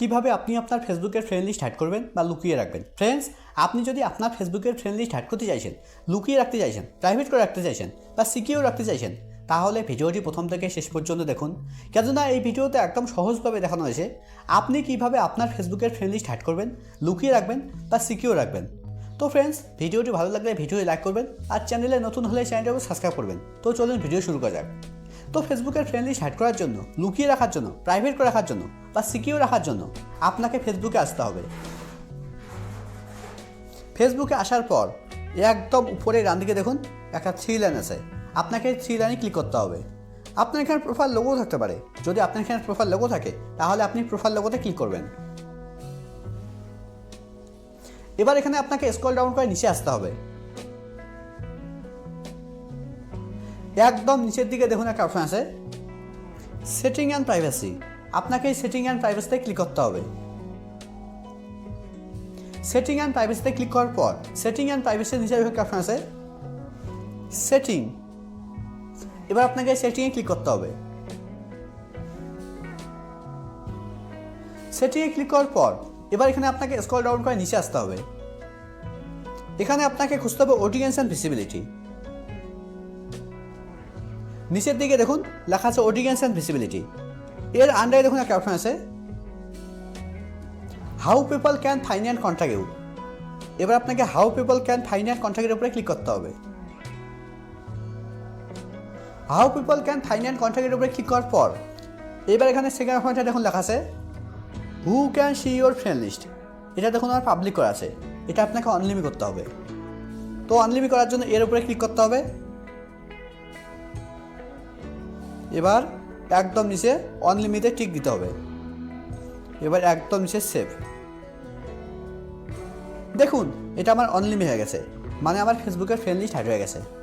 কীভাবে আপনি আপনার ফেসবুকের ফ্রেন্ড লিস্ট হ্যাড করবেন বা লুকিয়ে রাখবেন? ফ্রেন্ডস আপনি যদি আপনার ফেসবুকের ফ্রেন্ড লিস্ট হ্যাড করতে চাইছেন, লুকিয়ে রাখতে চাইছেন প্রাইভেট করে রাখতে চাইছেন বা সিকিউর রাখতে চাইছেন, তাহলে ভিডিওটি প্রথম থেকে শেষ পর্যন্ত দেখুন। কেননা এই ভিডিওতে একদম সহজভাবে দেখানো হয়েছে আপনি কীভাবে আপনার ফেসবুকের ফ্রেন্ড লিস্ট হ্যাড করবেন, লুকিয়ে রাখবেন বা সিকিউর রাখবেন। তো ফ্রেন্ডস ভিডিওটি ভালো লাগলে ভিডিওটি লাইক করবেন আর চ্যানেলে নতুন হলে চ্যানেলটাকে সাবস্ক্রাইব করবেন। তো চলুন ভিডিও শুরু করা যাক। তো ফেসবুকের ফ্রেন্ড লিস্ট হ্যাড করার জন্য, লুকিয়ে রাখার জন্য প্রাইভেট করে রাখার জন্য বা সিকিউর রাখার জন্য আপনাকে ফেসবুকে আসতে হবে। ফেসবুকে আসার পর একদম উপরে ডান দিকে দেখুন, একটা থ্রি লাইন আছে। আপনাকে থ্রি লাইনে ক্লিক করতে হবে। আপনার এখানে প্রোফাইল লোগো থাকতে পারে। যদি আপনার এখানে প্রোফাইল লোগো থাকে, তাহলে আপনি প্রোফাইল লোগোতে ক্লিক করবেন। এবার এখানে আপনাকে স্ক্রল ডাউন করে নিচে আসতে হবে। একদম নিচের দিকে দেখুন একটা অপশন আছে। সেটিং অ্যান্ড প্রাইভেসি আপনাকে এই সেটিং অ্যান্ড প্রাইভেসিতে ক্লিক করতে হবে। সেটিং অ্যান্ড প্রাইভেসিতে ক্লিক করার পর সেটিং অ্যান্ড প্রাইভেসির নিচে একটা অপশন আছে। সেটিং এবার আপনাকে সেটিংয়ে ক্লিক করতে হবে। সেটিংয়ে ক্লিক করার পর, এবার এখানে আপনাকে স্ক্রল ডাউন করে নিচে আসতে হবে। এখানে আপনাকে খুঁজতে হবে অডিয়েন্স অ্যান্ড ভিসিবিলিটি নিচের দিকে দেখুন, লেখা আছে অডিয়েন্স অ্যান্ড ভিসিবিলিটি এর আন্ডারে দেখুন একটা অপশন আছে। How people can find and contact you এবার আপনাকে how people can find and কন্ট্যাক্টের উপরে ক্লিক করতে হবে। How people can find and কন্ট্যাক্টের উপরে ক্লিক করার পর, এবার এখানে সেকেন্ড অপশনটা দেখুন লেখা আছে। Who can see your friend list এটা দেখুন আমার পাবলিক করা আছে। এটা আপনাকে অনলিমি করতে হবে। তো অনলিমি করার জন্য এর উপরে ক্লিক করতে হবে। এবার একদম নিচে অনলিমিটেড টিক দিতে হবে। এবার একদম নিচে সেভ দেখুন, এটা আমার অনলিমি হয়ে গেছে। মানে আমার ফেসবুকের ফ্রেন্ডলি লিস্ট হয়ে গেছে।